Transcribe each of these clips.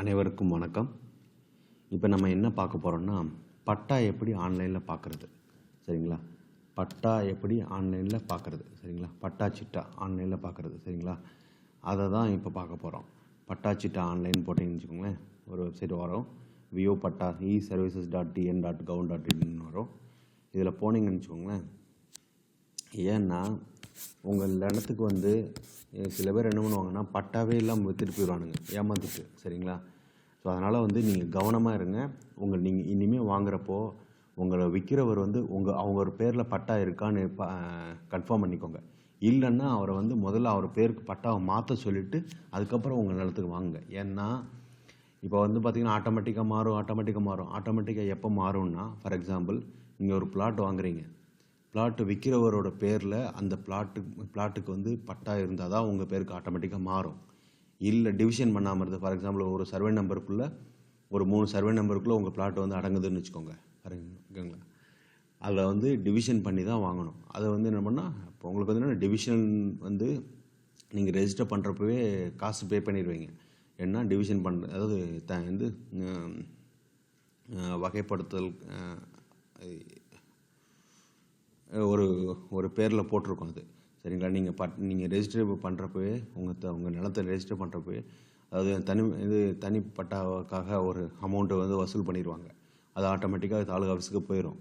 அனைவருக்கும் வணக்கம். இப்போ நம்ம என்ன பார்க்க போகிறோம்னா பட்டா எப்படி ஆன்லைனில் பார்க்குறது? சரிங்களா? பட்டா எப்படி ஆன்லைனில் பார்க்குறது? சரிங்களா? பட்டா சிட்டா ஆன்லைனில் பார்க்குறது சரிங்களா? அதை தான் இப்போ பார்க்க போகிறோம் பட்டா சிட்டா ஆன்லைன் போட்டிங்கன்னு வச்சுக்கோங்களேன் ஒரு வெப்சைட் வரும். வியோ பட்டா e services dot TN dot gov dot இன்னு வரும். இதில் போனீங்கன்னு வச்சுக்கோங்களேன் ஏன்னா உங்கள் இடத்துக்கு வந்து சில பேர் என்ன பண்ணுவாங்கன்னா பட்டாவே இல்லாமல் விற்றுட்டு போயிடுவானுங்க. ஏமாந்துட்டு சரிங்களா? ஸோ அதனால் வந்து நீங்கள் கவனமாக இருங்க. உங்கள் நீங்கள் இனிமேல் வாங்குறப்போ உங்களை விற்கிறவர் வந்து உங்கள் அவங்க ஒரு பேரில் பட்டா இருக்கான்னு கன்ஃபார்ம் பண்ணிக்கோங்க. இல்லைன்னா அவரை வந்து முதல்ல அவர் பேருக்கு பட்டாவை மாற்ற சொல்லிவிட்டு அதுக்கப்புறம் உங்கள் நிலத்துக்கு வாங்குங்க. ஏன்னா இப்போ வந்து பார்த்திங்கன்னா ஆட்டோமேட்டிக்காக மாறும் ஆட்டோமேட்டிக்காக மாறும். ஆட்டோமேட்டிக்காக எப்போ மாறும்னா ஃபார் எக்ஸாம்பிள் நீங்கள் ஒரு பிளாட் வாங்குறீங்க. பிளாட்டு விற்கிறவரோட பேரில் அந்த பிளாட்டு பிளாட்டுக்கு வந்து பட்டா இருந்தால் தான் உங்கள் பேருக்கு ஆட்டோமேட்டிக்காக மாறும். இல்லை டிவிஷன் பண்ணாமல் இருந்தது ஃபார் எக்ஸாம்பிள் ஒரு சர்வே நம்பருக்குள்ளே ஒரு மூணு சர்வே நம்பருக்குள்ளே உங்கள் பிளாட் வந்து அடங்குதுன்னு வச்சுக்கோங்க. ஓகேங்களா அதில் வந்து டிவிஷன் பண்ணி தான் வாங்கணும். அதை வந்து என்ன பண்ணால் இப்போ உங்களுக்கு வந்து என்னென்னா டிவிஷன் வந்து நீங்கள் ரெஜிஸ்டர் பண்ணுறப்பவே காசு பே பண்ணிடுவீங்க. ஏன்னா டிவிஷன் பண்ணுற அதாவது த வந்து வகைப்படுத்தல் ஒரு பேரில் போட்டிருக்கோம் அது. சரிங்களா? நீங்கள் பட் நீங்கள் ரெஜிஸ்டர் பண்ணுறப்பவே உங்கள் த உங்கள் நிலத்தை ரெஜிஸ்டர் பண்ணுறப்பவே அதாவது தனி இது தனிப்பட்டாவுக்காக ஒரு அமௌண்ட்டை வந்து வசூல் பண்ணிடுவாங்க அது ஆட்டோமேட்டிக்காக தாலுகா ஆஃபீஸுக்கு போயிடும்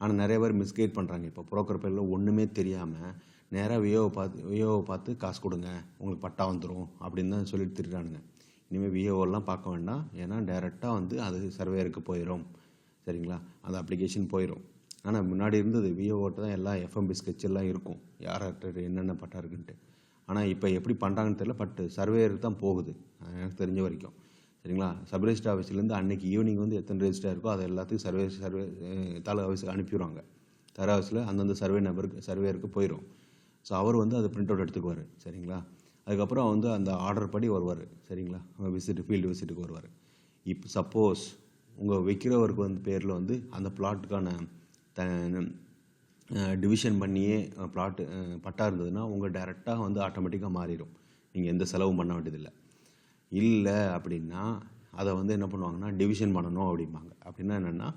ஆனால் நிறைய பேர் மிஸ்கைட் பண்ணுறாங்க இப்போ புரோக்கர் பேரில் ஒன்றுமே தெரியாமல் நேராக விஓவை பார்த்து விஓவை பார்த்து காசு கொடுங்க உங்களுக்கு பட்டா வந்துடும் அப்படின்னு தான் சொல்லிட்டு திரிறானுங்க இனிமேல் விஓவெல்லாம் பார்க்க வேண்டாம். ஏன்னா டைரெக்டாக வந்து அது சர்வேயருக்கு போயிடும் சரிங்களா? அந்த அப்ளிகேஷன் போயிடும் ஆனால் முன்னாடி இருந்தது விஓஓட்ட தான் எல்லா எஃப்எம்பி ஸ்கெட்ச் எல்லாம் இருக்கும். யார்கிட்ட என்னென்ன பட்டா இருக்குன்ட்டு. ஆனால் இப்போ எப்படி பண்ணுறாங்கன்னு தெரியல பட் சர்வேயருக்கு தான் போகுது. எனக்கு தெரிஞ்ச வரைக்கும். சரிங்களா? சப் ரெஜிஸ்டர் ஆஃபீஸ்லேருந்து அன்றைக்கி ஈவினிங் வந்து எத்தனை ரெஜிஸ்டர் இருக்கோ அது எல்லாத்தையும் சர்வே சர்வே தாலுகா ஆஃபீஸுக்கு அனுப்பிடுவாங்க. தர ஆஃபீஸில் அந்தந்த சர்வே நம்பருக்கு சர்வேயருக்கு போயிடும். ஸோ அவர் வந்து அதை பிரிண்ட் அவுட் எடுத்துக்குவார். சரிங்களா? அதுக்கப்புறம் வந்து அந்த ஆர்டர் படி வருவார். சரிங்களா? விசிட் ஃபீல்டு விசிட்டுக்கு வருவார். இப்போ சப்போஸ் உங்கள் விற்கிறவருக்கு வந்து பேரில் வந்து அந்த பிளாட்டுக்கான த டிவிஷன் பண்ணியே ப்ளாட்டு பட்டா இருந்ததுன்னா உங்கள் டைரெக்டாக வந்து ஆட்டோமேட்டிக்காக மாறிடும். நீங்கள் எந்த செலவும் பண்ண வேண்டியதில்லை. இல்லை அப்படின்னா அதை வந்து என்ன பண்ணுவாங்கன்னா டிவிஷன் பண்ணணும் அப்படிம்பாங்க. அப்படின்னா என்னென்னா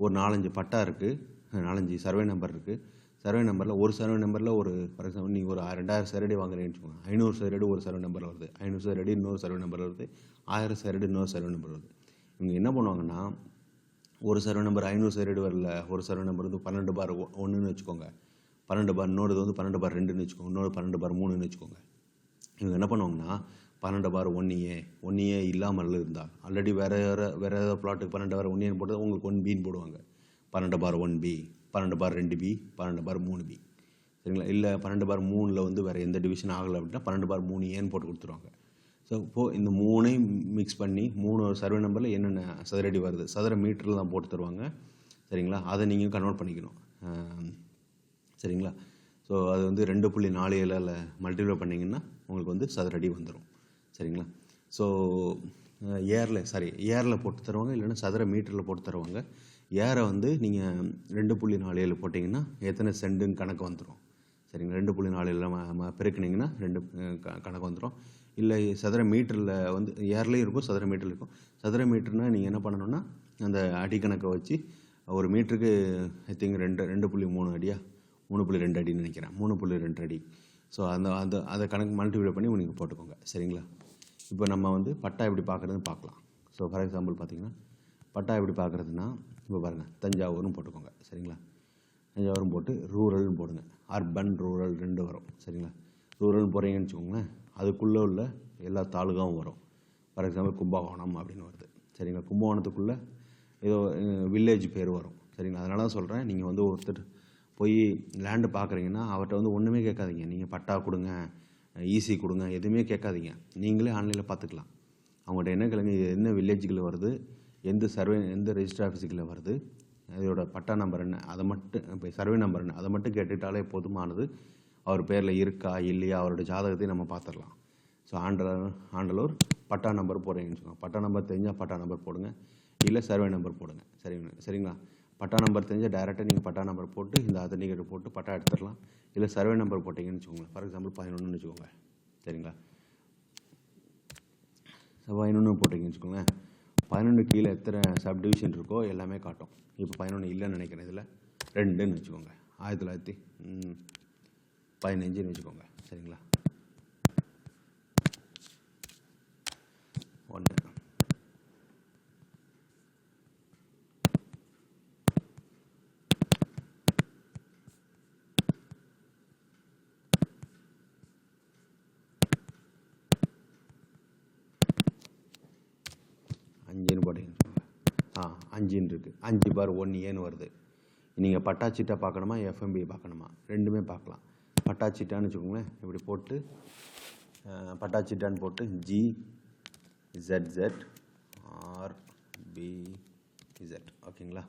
ஒரு நாலஞ்சு பட்டா இருக்குது நாலஞ்சு சர்வே நம்பர் இருக்குது சர்வே நம்பரில் ஒரு சர்வே நம்பரில் ஒரு ஃபார் எக்ஸாம்பிள் நீங்கள் ஒரு ரெண்டாயிரம் சரடி வாங்குறீங்கன்னு வச்சுக்கோங்க. ஐநூறு சரடி ஒரு சர்வே நம்பர் வருது. ஐநூறு சரடி இன்னொரு சர்வே நம்பர் வருது. ஆயிரம் சரடி இன்னொரு சர்வே நம்பர் வருது. இவங்க என்ன பண்ணுவாங்கன்னா ஒரு சர்வே நம்பர் ஐநூறு சரடு வரல ஒரு சர்வே நம்பர் வந்து பன்னெண்டு பார் ஒன்றுன்னு வச்சுக்கோங்க பன்னெண்டு பார் இன்னொரு வந்து பன்னெண்டு பார் ரெண்டுன்னு வச்சுக்கோங்க இன்னொரு பன்னெண்டு பார் மூணுன்னு வச்சுக்கோங்க இவங்க என்ன பண்ணுவாங்கன்னா பன்னெண்டு பார் ஒன்னியே ஏ இல்லாமல் இருந்தால் ஆல்ரெடி வேறு வேறு வேறு ஏதாவது பிளாட்டுக்கு பன்னெண்டு பார் ஒன்னியன்னு போட்டு உங்களுக்கு ஒன் பின்னு போடுவாங்க பன்னெண்டு பார் ஒன் பி பன்னெண்டு பார் ரெண்டு பி பன்னெண்டு பார் மூணு பி சரிங்களா இல்லை பன்னெண்டு பார் மூணில் வந்து வேறு எந்த டிவிஷன் ஆகலை அப்படின்னா பன்னெண்டு பார் மூணு ஏன்னு போட்டு கொடுத்துருவாங்க ஸோ இப்போது இந்த மூணையும் மிக்ஸ் பண்ணி மூணு சர்வே நம்பரில் என்னென்ன சதுரடி வருது சதுர மீட்டரில் தான் போட்டு தருவாங்க. சரிங்களா? அதை நீங்கள் கன்வெர்ட் பண்ணிக்கணும். சரிங்களா? ஸோ அது வந்து ரெண்டு புள்ளி நாலு ஏழில் மல்டிப்ளை பண்ணிங்கன்னா உங்களுக்கு வந்து சதுரடி வந்துடும் சரிங்களா? ஸோ ஏரில் சாரி ஏரில் போட்டு தருவாங்க இல்லைன்னா சதுர மீட்டரில் போட்டு தருவாங்க. ஏரை வந்து நீங்கள் ரெண்டு புள்ளி நாலு ஏழு போட்டிங்கன்னா எத்தனை செண்டுன்னு கணக்கு வந்துடும் சரிங்களா? ரெண்டு புள்ளி நாலு ஏழில் பெருக்குனிங்கன்னா ரெண்டு கணக்கு வந்துடும் இல்லை சதுர மீட்டரில் வந்து ஏர்லேயும் இருக்கும் சதுர மீட்டரில் இருக்கும். சதுர மீட்டர்னால் நீங்கள் என்ன பண்ணணும்னா அந்த அடிக்கணக்கை வச்சு ஒரு மீட்டருக்கு ஐ திங்க் ரெண்டு ரெண்டு புள்ளி மூணு அடியா? மூணு புள்ளி ரெண்டு அடின்னு நினைக்கிறேன். மூணு புள்ளி ரெண்டு அடி. ஸோ அந்த அந்த அதை கணக்கு மல்டிப்ளை பண்ணி நீங்கள் போட்டுக்கோங்க. சரிங்களா? இப்போ நம்ம வந்து பட்டா எப்படி பார்க்குறதுன்னு பார்க்கலாம். ஸோ ஃபார் எக்ஸாம்பிள் பார்த்தீங்கன்னா பட்டா எப்படி பார்க்குறதுன்னா இப்போ பாருங்கள் தஞ்சாவூர்னு போட்டுக்கோங்க. சரிங்களா? தஞ்சாவூரும் போட்டு ரூரல்னு போடுங்க. அர்பன் ரூரல் ரெண்டு வரும். சரிங்களா? ரூரல்னு போகிறீங்கன்னு வச்சுக்கோங்களேன். அதுக்குள்ளே உள்ள எல்லா தாலுகாவும் வரும். ஃபார் எக்ஸாம்பிள் கும்பகோணம் அப்படின்னு வருது. சரிங்களா? கும்பகோணத்துக்குள்ளே ஏதோ வில்லேஜ் பேர் வரும். சரிங்களா? அதனால தான் சொல்கிறேன் நீங்கள் வந்து ஒருத்தர் போய் லேண்டு பார்க்குறீங்கன்னா அவர்கிட்ட வந்து ஒன்றுமே கேட்காதீங்க. நீங்கள் பட்டா கொடுங்க ஈஸி கொடுங்க எதுவுமே கேட்காதீங்க. நீங்களே ஆன்லைனில் பார்த்துக்கலாம். அவங்கள்ட்ட என்ன கேளுங்க இது என்ன வில்லேஜுக்குள்ளே வருது எந்த சர்வே எந்த ரெஜிஸ்டர் ஆஃபீஸுக்குள்ளே வருது இதோட பட்டா நம்பர் என்ன அதை மட்டும் இப்போ சர்வே நம்பர் என்ன அதை மட்டும் கேட்டுட்டாலே போதுமானது. அவர் பேரில் இருக்கா இல்லையா அவரோட ஜாதகத்தை நம்ம பார்த்துடலாம் ஸோ ஆண்டலூர் ஆண்டலூர் பட்டா நம்பர் போடுறீங்கன்னு வச்சுக்கோங்க பட்டா நம்பர் தெரிஞ்சால் பட்டா நம்பர் போடுங்க. இல்லை சர்வே நம்பர் போடுங்க. சரிங்களா சரிங்களா? பட்டா நம்பர் தெரிஞ்சால் டேரெக்டாக நீங்கள் பட்டா நம்பர் போட்டு இந்த அத்தன்டிகேட் போட்டு பட்டா எடுத்துடலாம். இல்லை சர்வே நம்பர் போட்டிங்கன்னு வச்சுக்கோங்களேன். ஃபார் எக்ஸாம்பிள் பதினொன்றுன்னு வச்சுக்கோங்க சரிங்களா? பதினொன்று போட்டிங்கன்னு வச்சுக்கோங்களேன். பதினொன்று கீழே எத்தனை சப் டிவிஷன் இருக்கோ எல்லாமே காட்டும். இப்போ பதினொன்று இல்லைன்னு நினைக்கிறேன் இதில். ரெண்டுன்னு வச்சுக்கோங்க. ஆயிரத்தி தொள்ளாயிரத்தி பதினஞ்சுன்னு வச்சுக்கோங்க. சரிங்களா? ஒன்று அஞ்சுன்னு போட்டீங்கன்னு ஆ அஞ்சுன்னு இருக்குது அஞ்சு பார் ஒன்று ஏன்னு வருது. நீங்கள் பட்டாச்சிட்டா பார்க்கணுமா எஃப்எம்பி பார்க்கணுமா ரெண்டுமே பார்க்கலாம் பட்டாச்சிட்டான்னு வச்சுக்கோங்களேன். இப்படி போட்டு பட்டாச்சிட்டான்னு போட்டு G Z Z R B Z ஓகேங்களா?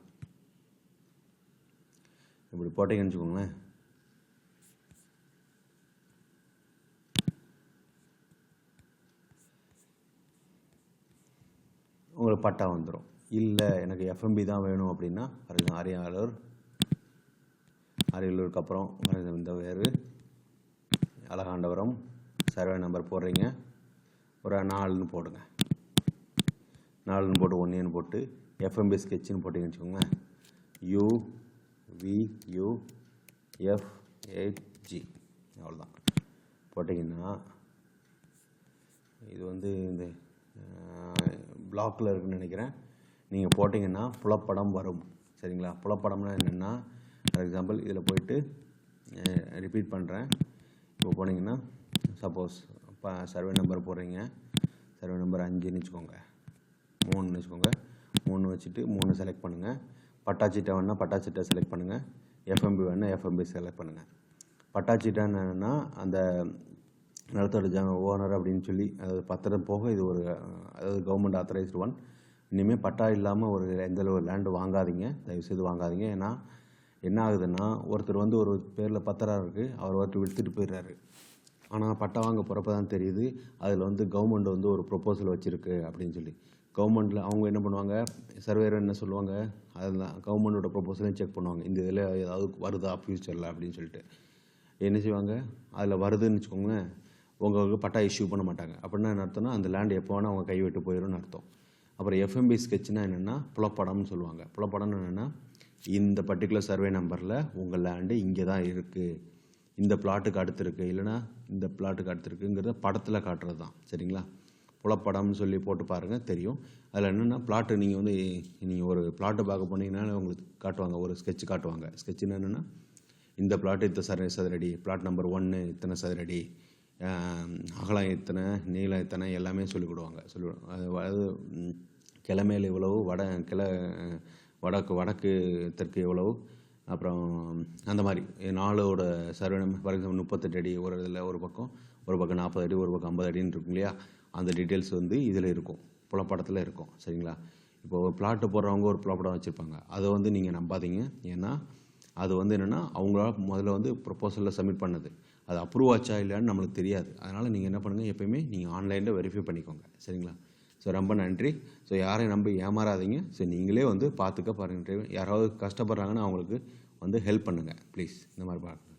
இப்படி போட்டீங்கன்னு வச்சுக்கோங்களேன். உங்களுக்கு பட்டா வந்துடும் இல்லை எனக்கு எஃப்எம்பி தான் வேணும் அப்படின்னா ஃபார் எக்ஸாம்பிள் அரியலூர் அரியலூருக்கு அப்புறம் இந்த வேறு அழகாண்டவரம் சர்வே நம்பர் போடுறீங்க. ஒரு நாலுன்னு போடுங்க. நாலுன்னு போட்டு ஒன்றுன்னு போட்டு எஃப்எம்பி ஸ்கெட்சுன்னு போட்டிங்கன்னு வச்சுக்கோங்களேன். U V U F eight G அவ்வளோதான் போட்டிங்கன்னா இது வந்து இந்த பிளாக்கில் இருக்குன்னு நினைக்கிறேன். நீங்கள் போட்டிங்கன்னா புலப்படம் வரும். சரிங்களா? புலப்படம்னா என்னென்னா ஃபார் எக்ஸாம்பிள் இதில் போயிட்டு ரிப்பீட் பண்ணுறேன் இப்போ போனீங்கன்னா சப்போஸ் இப்போ சர்வே நம்பர் போடுறீங்க. சர்வே நம்பர் அஞ்சுன்னு வச்சுக்கோங்க மூணுன்னு வச்சுக்கோங்க மூணு வச்சுட்டு மூணு செலக்ட் பண்ணுங்கள் பட்டாச்சிட்டை வேணால் பட்டாச்சிட்டை செலக்ட் பண்ணுங்கள் எஃப்எம்பி வேணால் எஃப்எம்பி செலக்ட் பண்ணுங்கள் பட்டாச்சிட்டான்னு என்னன்னா அந்த நிலத்தோட ஜன ஓனர் அப்படின்னு சொல்லி அதாவது பத்திரம் போக இது ஒரு அதாவது கவர்மெண்ட் ஆத்தரைஸ்டு ஒன் இனிமேல் பட்டா இல்லாமல் ஒரு எந்த ஒரு லேண்டு வாங்காதீங்க. தயவுசெய்து வாங்காதீங்க. ஏன்னா என்ன ஆகுதுன்னா ஒருத்தர் வந்து ஒரு பேரில் பத்திரம் இருக்குது அவர் ஒருத்தர் விழுத்துட்டு போயிடுறாரு. ஆனால் பட்டா வாங்க போகிறப்ப தான் தெரியுது அதில் வந்து கவர்மெண்ட் வந்து ஒரு ப்ரொப்போசல் வச்சுருக்கு அப்படின்னு சொல்லி. கவர்மெண்ட்டில் அவங்க என்ன பண்ணுவாங்க சர்வேர் என்ன சொல்லுவாங்க அதெல்லாம் கவர்மெண்டோட ப்ரொப்போசலையும் செக் பண்ணுவாங்க. இந்த இதில் ஏதாவது வருதா ஃப்யூச்சரில் அப்படின்னு சொல்லிட்டு. என்ன செய்வாங்க அதில் வருதுன்னு வச்சுக்கோங்களேன் உங்களுக்கு பட்டா இஷ்யூ பண்ண மாட்டாங்க. அப்படின்னா என்ன அர்த்தம்னா அந்த லேண்ட் எப்போ வேணால் அவங்க கை விட்டு போயிடும்னு அர்த்தம். அப்புறம் எஃப்எம்பி ஸ்கெட்ச்னா என்னென்னா புலப்படம்னு சொல்லுவாங்க. புலப்படம்னு என்னென்னா இந்த பர்டிகுலர் சர்வே நம்பரில் உங்கள் லேண்டு இங்கே தான் இருக்குது இந்த பிளாட்டுக்கு அடுத்து இருக்குது இல்லைன்னா இந்த பிளாட்டுக்கு அடுத்து இருக்குங்கிறத படத்தில் காட்டுறது தான். சரிங்களா? புலப்படம்னு சொல்லி போட்டு பாருங்கள் தெரியும். அதில் என்னென்னா பிளாட்டு நீங்கள் வந்து நீங்கள் ஒரு பிளாட்டு பார்க்க போனீங்கன்னா உங்களுக்கு காட்டுவாங்க. ஒரு ஸ்கெட்ச் காட்டுவாங்க. ஸ்கெட்சுன்னு என்னென்னா இந்த பிளாட்டு இத்தனை சதுர சதுரடி பிளாட் நம்பர் ஒன்று இத்தனை சதுரடி அகலம் இத்தனை நீளம் இத்தனை எல்லாமே சொல்லிக் கொடுவாங்க. சொல்லி அது கிழமையில் இவ்வளவு வட கிழ வடக்கு வடக்கு தெற்கு எவ்வளவு? அப்புறம் அந்த மாதிரி. நாலோட சர்வே நம்பர் ஃபார் எக்ஸாம்பிள் முப்பத்தெட்டு அடி ஒரு இதில் ஒரு பக்கம் ஒரு பக்கம் நாற்பது அடி ஒரு பக்கம் ஐம்பது அடின்னு இருக்கும் இல்லையா? அந்த டீட்டெயில்ஸ் வந்து இதில் இருக்கும். புலப்படத்தில் இருக்கும். சரிங்களா? இப்போ ஒரு பிளாட்டு போடுறவங்க ஒரு புலப்படம் வச்சுருப்பாங்க. அதை வந்து நீங்கள் நம்பாதீங்க. ஏன்னா அது வந்து என்னென்னா அவங்களால முதல்ல வந்து ப்ரொப்போசலில் சப்மிட் பண்ணது. அது அப்ரூவ் ஆச்சா இல்லையான்னு நம்மளுக்கு தெரியாது. அதனால் நீங்கள் என்ன பண்ணுங்கள் எப்பயுமே நீங்கள் ஆன்லைனில் வெரிஃபை பண்ணிக்கோங்க. சரிங்களா? ஸோ ரொம்ப நன்றி. ஸோ யாரையும் நம்பி ஏமாறாதீங்க. ஸோ நீங்களே வந்து பார்த்துக்க பாருங்கள் யாராவது கஷ்டப்படுறாங்கன்னா அவங்களுக்கு வந்து ஹெல்ப் பண்ணுங்கள் ப்ளீஸ் இந்த மாதிரி பாருங்க.